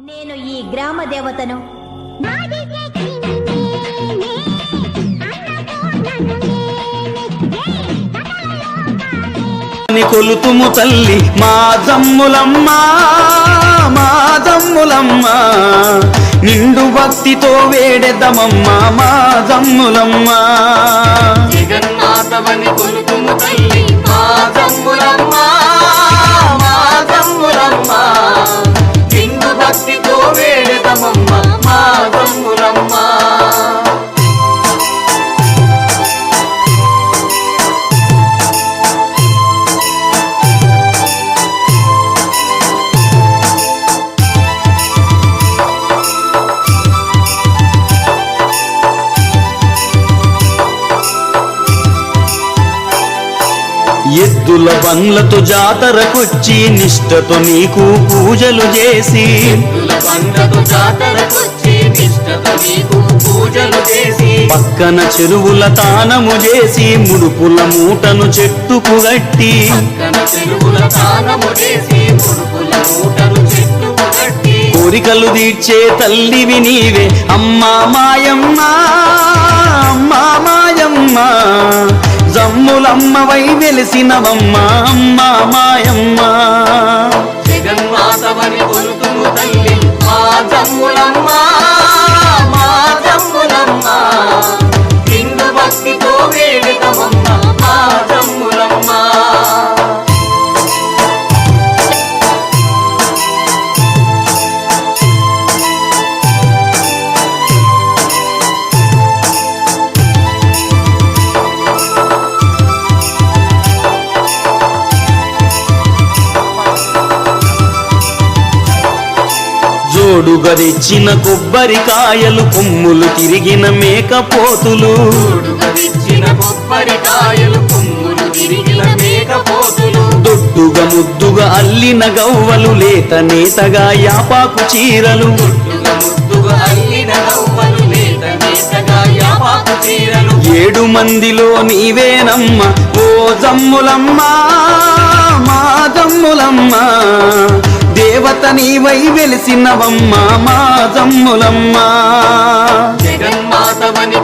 నేను ఈ గ్రామ దేవతను. కొలుతుము తల్లి మా జమ్ములమ్మ మా జమ్ములమ్మ. నిండు భక్తితో వేడెదమమ్మ మా జమ్ములమ్మ. జగన్నాథవని కొలుతుము ఎద్దుల బండ్లతో జాతరకొచ్చి నిష్టతో నీకు పూజలు చేసి. ఎద్దుల బండ్లతో జాతరకొచ్చి నిష్టతో నీకు పూజలు చేసి. పక్కన చెరువుల తానము చేసి ముడుపుల మూటను చెట్టుకు గట్టి పక్కన చెరువుల తానము చేసి ముడుపుల మూటను చెట్టుకు గట్టి కోరికలు తీర్చే తల్లివి నీవే అమ్మా మాయమ్మ అమ్మా మాయమ్మ. జమ్ములమ్మవై వెలిసినవమ్మ అమ్మ మాయమ్మ. జోడుగా తెచ్చిన కొబ్బరికాయలు కొమ్ములు తిరిగిన మేకపోతులు దొడ్డుగా ముద్దుగా అల్లిన గవ్వలు లేత నేతగా యాపాకు చీరలు. ఏడు మందిలో నీవేనమ్మ ఓ జమ్ములమ్మ మా జమ్ములమ్మ. నీవై వెలిసినవమ్మ మా జమ్ములమ్మ. జగన్మాతవని